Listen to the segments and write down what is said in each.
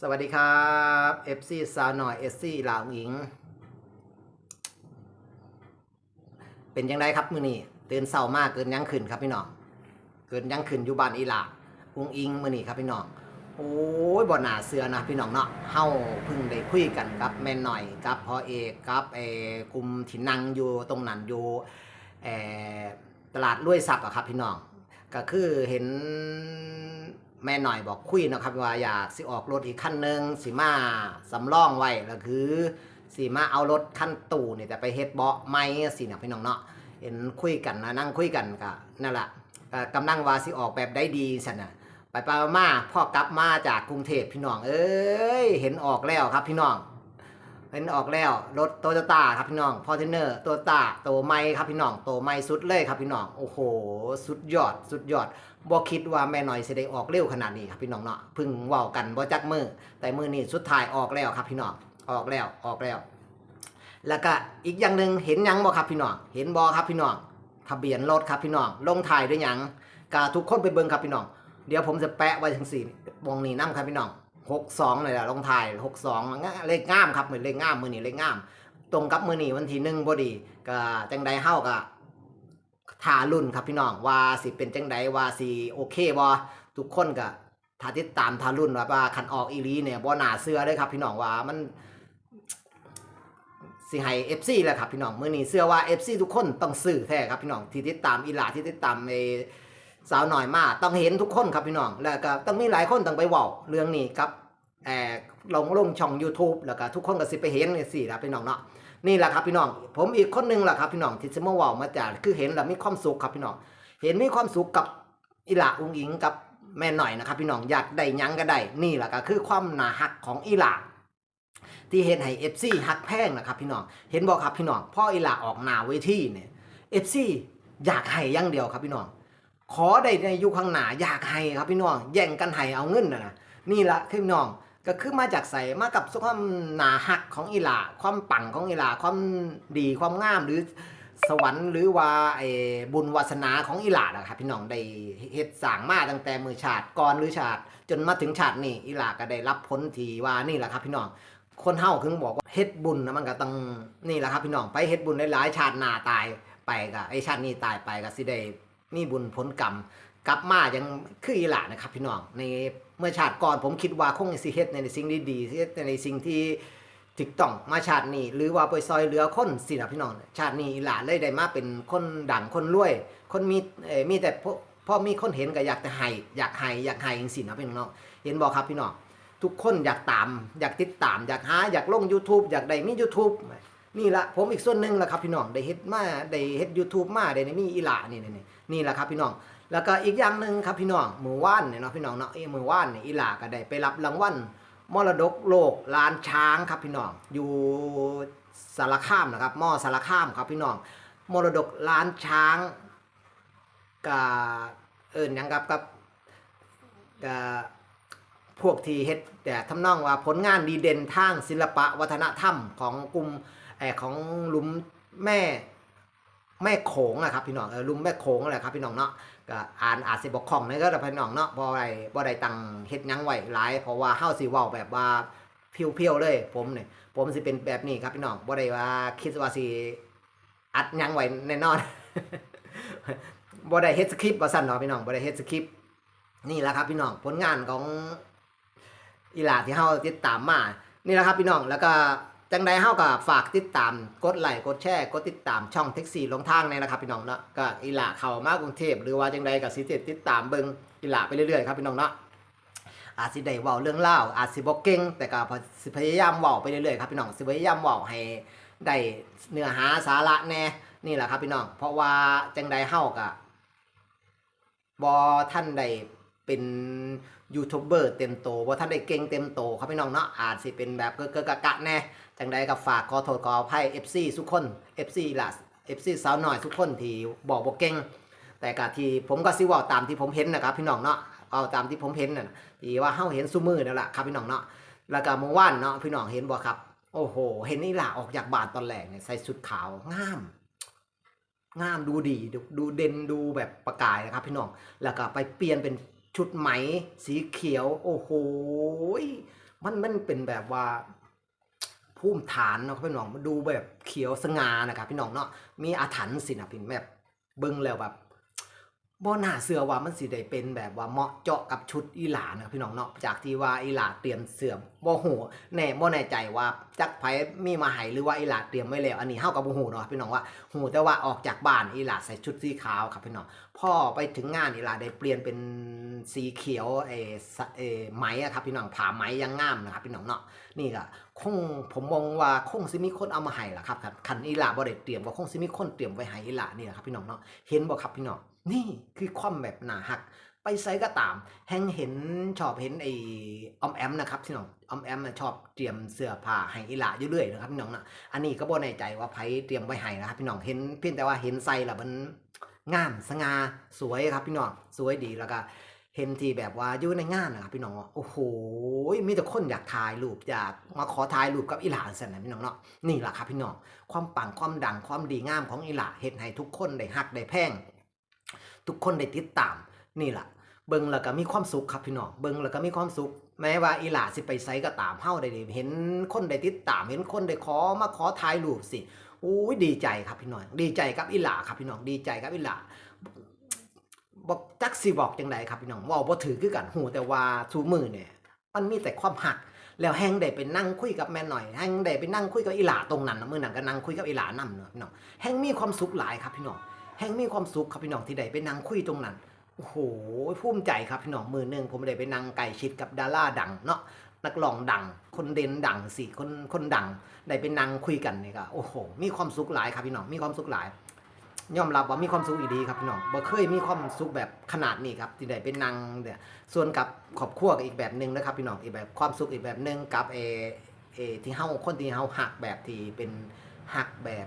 สวัสดีครับ FC สาวหน่อย FC ลาวหญิง เป็นยังไงครับมือนี้ตื่นเศร้ามากเกินยังขึ้นครับพี่น้อง เกินยังขึ้นอยู่บ้านอีหลาอุงอิงมือนี้ครับพี่น้อง โอ้ยบ่หนาเสือนะพี่น้องเนาะ เฮาเพิ่งได้คุยกันกับแม่หน่อยกับพอเอกกับเอกลุ่มที่นั่งอยู่ตรงนั้นอยู่เอตลาดรวยทรัพย์อะครับพี่น้อง ก็คือเห็น แม่หน่อยบอกคุยนะครับว่าอยากสิออกรถอีกคันหนึงสิมาสำรองไว้ก็คือสิมาเอารถคันตู่เนี่แต่ไปเฮ็ดเบาะไม้สินะพี่น้องเนาะเห็นคุยกันนะนั่งคุยกันก็นั่นแหละก็กำลังว่าสิออกแบบได้ดีสันนะไปไปมาพ่อกลับมาจากกรุงเทพพี่น้องเอ้ยเห็นออกแล้วครับพี่น้อง เห็นออกแล้วรถโตโยต้าครับพี่น้องพอร์ทเนอร์โตโยต้าโตใหม่ครับพี่น้องโตใหม่สุดเลยครับพี่น้องโอ้โห สุดยอด สุดยอดบ่คิดว่าแม่หน้อยสิได้ออกเร็วขนาดนี้ครับพี่น้องเนาะพึ่งว้ากันบ่จักมือแต่มือนี้สุดท้ายออกแล้วครับพี่น้องออกแล้วออกแล้ว แล้วก็อีกอย่างหนึ่งเห็นยังบ่ครับพี่น้องเห็นบ่ครับพี่น้องทะเบียนรถครับพี่น้องลงถ่ายด้วยยังก็ทุกคนไปเบิ่งครับพี่น้องเดี๋ยวผมจะแปะไว้ทั้งสี่วงนี้นํครับพี่น้อง หกสองเลยแหละลองถ่ายหกสองเลขงามครับเหมือนเลขงามมือนี้เลขงาม ตรงกับมือนี้วันที่หนึ่งพอดีก็จังใดเฮาก็ทารุ่นครับพี่น้องว่าสิเป็นจังใดว่าสิโอเคบ่ทุกคนก็ถ้าติดตามทารุ่นว่าคันออกอีหลีเนี่ยบ่น่าเชื่อเลยครับพี่น้องว่ามันสิให้ FC แหละครับพี่น้องมื้อนี้เชื่อว่า FC ทุกคนต้องซื้อแท้ครับพี่น้องที่ติดตามอีลาที่ติดตามไอ สาวหน่อยมาต้องเห็นทุกคนครับพี่น้อง แล้วก็ต้องมีหลายคนต้องไปว้าเรื่องนี้กับแอบลงลงช่อง YouTube แล้วก็ทุกคนก็สิไปเห็นจังซี่ล่ะพี่น้องเนาะนี่แหละครับพี่น้อง ผมอีกคนหนึงแหละครับพี่น้องที่จะมาว้ามาจากคือเห็นแล้วมีความสุขครับพี่น้อง เห็นมีความสุขกับอีหลาอุ้งอิงกับแม่หน่อยนะครับพี่น้องอยากได้ยังก็ได้นี่แหละก็คือความหนาฮักของอีหลาที่เห็นให้ FC ฮักแพงนะครับพี่น้องเห็นบอกครับพี่น้องพ่ออีหลาออกหนาเวทีเนี่ย FC อยากให้อย่งเดียวครับพี่น้อง ขอได้ในยุคข้างหน้าอยากให้ครับพี่น้องแย่งกันให้เอาเงินนะนี่ละคือพี่น้องก็คือมาจากใส่มากับความหนาหักของอีหลาความปังของอีหลาความดีความงามหรือสวรรค์หรือว่าไอ้บุญวาสนาของอีหลานะครับพี่น้องได้เฮ็ดสร้างมาตั้งแต่มือชาติก่อนหรือชาติ จนมาถึงชาตินี้อีหลาก็ได้รับผลที่ว่านี่แหละครับพี่น้องคนเฮาถึงบอกว่าเฮ็ดบุญนะมันก็ต้องนี่แหละครับพี่น้องไปเฮ็ดบุญหลายชาติหน้าตายไปก็ไอ้ชาตินี้ตายไปก็สิได้ มีบุญผลกรรม กลับมายังคืออีหลานะครับ พี่น้องในเมื่อชาติก่อนผมคิดว่าคงสิเฮ็ดในสิ่งดีๆเฮ็ดในสิ่งที่ถูกต้องมาชาตินี้ หรือว่าไปซอยเหลือคนสินะพี่น้องชาตินี้อีหลาเลยได้มาเป็นคนดังคนรวย คนมีเอ่อมีแต่พอพอมีคนเห็นก็อยากจะให้อยากให้อยากให้จังซี่นะพี่น้องเห็นบ่ครับพี่น้องทุกคนอยากตาม อยากติดตาม อยากหาอยากลง YouTube อยากได้มี YouTube นี่ละผมอีกส่วนหนึ่งแหละครับพี่น้องได้เฮ็ดมาได้เฮ็ด YouTube มาได้มีอีหลานี่นี่นี่นี่แหละครับพี่น้องแล้วก็อีกอย่างหนึ่งครับพี่น้องมือว่านเนี่ยเนาะพี่น้องเนาะเอ้มือว่านเนี่ยอีหลาก็ได้ไปรับรางวัลมรดกโลกลานช้างครับพี่น้องอยู่สารคามนะครับมอสารคามครับพี่น้องมรดกลานช้างกับเอิญยังครับกับกับพวกที่เฮ็ดแต่ทำนองว่าผลงานดีเด่นทางศิลปะวัฒนธรรมของกลุ่ม เอของลุมแม่แม่โขงอะครับพี่น้องเออลุมแม่โขงแหละครับพี่น้องเนาะก็อ่านอาจสิบกคล่องนี่ก็แต่พี่น้องเนาะบ่ได้บ่ได้ตังเฮ็ดยังไหวหลายเพราะว่าเฮาสิเว้าแบบว่าเพียวๆเลย ผมเนี่ยผมสิเป็นแบบนี้ครับพี่น้องบ่ได้ว่าคิดว่าสิอัดยังไหวแน่นอนบ่ได้เฮ็ดสคริปต์ว่าซั่นเนาะพี่น้องบ่ได้เฮ็ดสคริปต์นี่แหละครับพี่น้องผลงานของอีหลาที่เฮาติดตามมานี่แหละครับพี่น้องแล้วก็ จังใดเฮาก็ฝากติดตามกดไลค์กดแชร์กดติดตามช่องแท็กซี่ลงทางในนะครับพี่น้องเนาะก็อีหล่าเข้ามากรุงเทพหรือว่าจังใดก็สิติดตามเบิ่งอีหล่าไปเรื่อยๆครับพี่น้องเนาะอาจสิได้เว้าเรื่องเล่าอาจสิบ่เก่งแต่ก็สิพยายามเว้าไปเรื่อยๆครับพี่น้องสิพยายามเว้าให้ได้เนื้อหาสาระแน่นี่แหละครับพี่น้องเพราะว่าจังใดเฮาก็บอท่านได้ เป็นยูทูบเบอร์เต็มโตบอท่านได้เก่งเต็มโตครับพี่น้องเนาะอาจสิเป็นแบบเกอะๆกะกะแน่จังใดก็ฝากขอโทษขออภัย FC ทุกคน FC ล่ะ FC สาวหน่อยทุกคนที่บอกบ่เก่งแต่ก็ที่ผมก็สิว่าตามที่ผมเห็นนะครับพี่น้องเนาะเอาตามที่ผมเห็นน่ะที่ว่าเฮาเห็นซุมือนั่นแหละครับพี่น้องเนาะแล้วก็เมื่อวานเนาะพี่น้องเห็นบ่ครับ โอ้โห เห็นนี่ล่ะออกจากบานตอนแรกเนี่ยใส่ชุดขาวงามงามดูดีดูดูเด่นดูแบบประกายนะครับพี่น้องแล้วก็ไปเปลี่ยนเป็น ชุดไหมสีเขียว โอ้โหมันมันเป็นแบบว่าภูมิฐานเนาะพี่น้องมาดูแบบเขียวสง่านะครับพี่น้องเนาะมีอาถรรพ์สินะพี่แบบเบิ้งแล้วแบบ บ่น่าเสือว่ามันสิได้เป็นแบบว่าเหมาะเจาะกับชุดอีหลานะครับพี่น้องเนาะจากที่ว่าอีหลาเตรียมเสื่อมบ่ฮู้แน่บ่แน่ใจว่าจักไผมีมาให้หรือว่าอีหลาเตรียมไว้แล้วอันนี้เฮาก็บ่ฮู้เนาะพี่น้องว่าฮู้แต่ว่าออกจากบ้านอีหลาใส่ชุดสีขาวครับพี่น้องพ่อไปถึงงานอีหลาได้เปลี่ยนเป็นสีเขียวเอะเอไหมอะครับพี่น้องผ่าไหมยังงามนะครับพี่น้องเนาะนี่ก็คงผมมองว่าคงสิมีคนเอามาให้ล่ะครับคันอีหลาบ่ได้เตรียมก็คงสิมีคนเตรียมไว้ให้อีหลานี่แหละครับพี่น้องเนาะเห็นบ่ครับพี่น้อง นี่คือความแบบหนาหัก ไปไซก็ตาม แฮงเห็นชอบเห็นไอ้ออมแอมนะครับพี่น้องออมแอมนะชอบเตรียมเสื้อผ้าให้อีหลาอยู่เรื่อยนะครับพี่น้องนะอันนี้ก็บ่แน่ใจว่าไผเตรียมไว้ให้นะครับพี่น้องเห็นเพียงแต่ว่าเห็นใส่แล้วมันงามสง่าสวยครับพี่น้องสวยดีแล้วก็เห็นทีแบบว่าอยู่ในงานนะครับพี่น้องโอ้โหมีแต่คนอยากถ่ายรูปอยากมาขอถ่ายรูปกับอีหลานสันนะพี่น้องเนาะนี่แหละครับพี่น้องความปังความดังความดีงามของอีหลาเฮ็ดให้ทุกคนได้ฮักได้แพง ทุกคนได้ติดตามนี่แหละเบิ่งแล้วก็มีความสุขครับพี่น้องเบิ่งแล้วก็มีความสุขแม้ว่าอีหลาสิไปไสก็ตามเฮาได้เห็นคนได้ติดตามเห็นคนได้ขอมาขอถ่ายรูปสิอุ้ยดีใจครับพี่น้องดีใจกับอีหลาครับพี่น้องดีใจกับอีหลาบอกจักสิบอกจังไดครับพี่น้องว่าบ่ถือคือกันหูแต่ว่าทูมือเนี่ย มันมีแต่ความหักแล้วแฮงได้ไปนั่งคุยกับแม่หน่อยแฮงได้ไปนั่งคุยกับอีหลาตรงนั้นนะมื้อนั้นก็นั่งคุยกับอีหลานำเนาะพี่น้องแฮงมีความสุขหลายครับพี่น้อง แฮงมีความสุขครับพี่น้องที่ได้ไปนั่งคุยตรงนั้นโอ้โหภูมิใจครับพี่น้องมือหนึ่งผมได้ไปนั่งใกล้ชิดกับดาราดังเนาะนักร้องดัง คนเด่นดังสิคนคนดังได้ไปนั่งคุยกันนี่ก็โอ้โห มีความสุขหลายครับพี่น้องมีความสุขหลาย ยอมรับว่ามีความสุขอีดีครับพี่น้องบ่เคยมีความสุขแบบขนาดนี้ครับที่ได้ไปนั่งเนี่ยส่วนกับครอบครัวก็อีกแบบหนึ่งนะครับพี่น้องอีกแบบความสุขอีกแบบหนึ่งกับเอเอที่เฮาคนที่เฮาหักแบบที่เป็นหักแบบ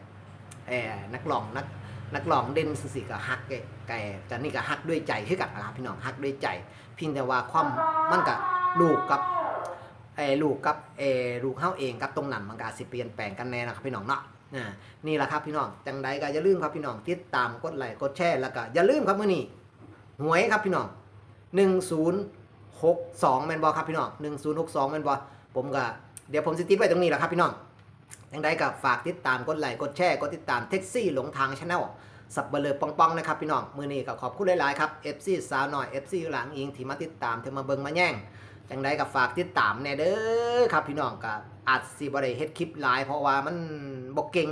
เออนักร้องนัก นักร้องเด่นสิก็หักแกแกแต่นี่ก็หักด้วยใจคือกันนะครับพี่น้องหักด้วยใจเพียงแต่ว่าความมันก็ลูกกับไอ้ลูกกับเออลูกเฮาเองกับตรงนั้นมันก็อาจสิเปลี่ยนแปลงกันแน่นะครับพี่น้องเนาะนี่แหละครับพี่น้องจังใดก็อย่าลืมครับพี่น้องติดตามกดไลค์กดแชร์แล้วก็อย่าลืมครับมื้อนี้หวยครับพี่น้อง1062แม่นบ่ครับพี่น้อง1062แม่นบ่ผมก็เดี๋ยวผมสิติดไว้ตรงนี้แหละครับพี่น้อง จังใดก็ฝากติดตามกดไลค์กดแชร์กดติดตามแท็กซี่หลงทางชาแนลสับเบลอปองปองนะครับพี่น้องมือนี้ก็ขอบคุณหลายๆครับ FC สาวน้อย FC หลังอิงที่มาติดตามที่มาเบิงมาแย่งจังใดก็ฝากติดตามแน่เด้อครับพี่น้องก็อาจสิบ่ได้เฮ็ดคลิปหลายเพราะว่ามันบ่เก่ง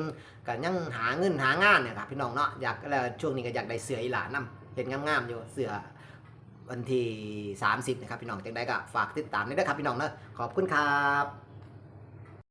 ก็ยังหาเงินหางานเนี่ยครับพี่น้องเนาะอยากแล้วช่วงนี้ก็อยากได้เสืออีหลานนํเห็นงามๆอยู่เสือวันที่ 30 นะครับพี่น้องจังใดก็ฝากติดตามนี่เด้อครับพี่น้องเนาะขอบคุณครับ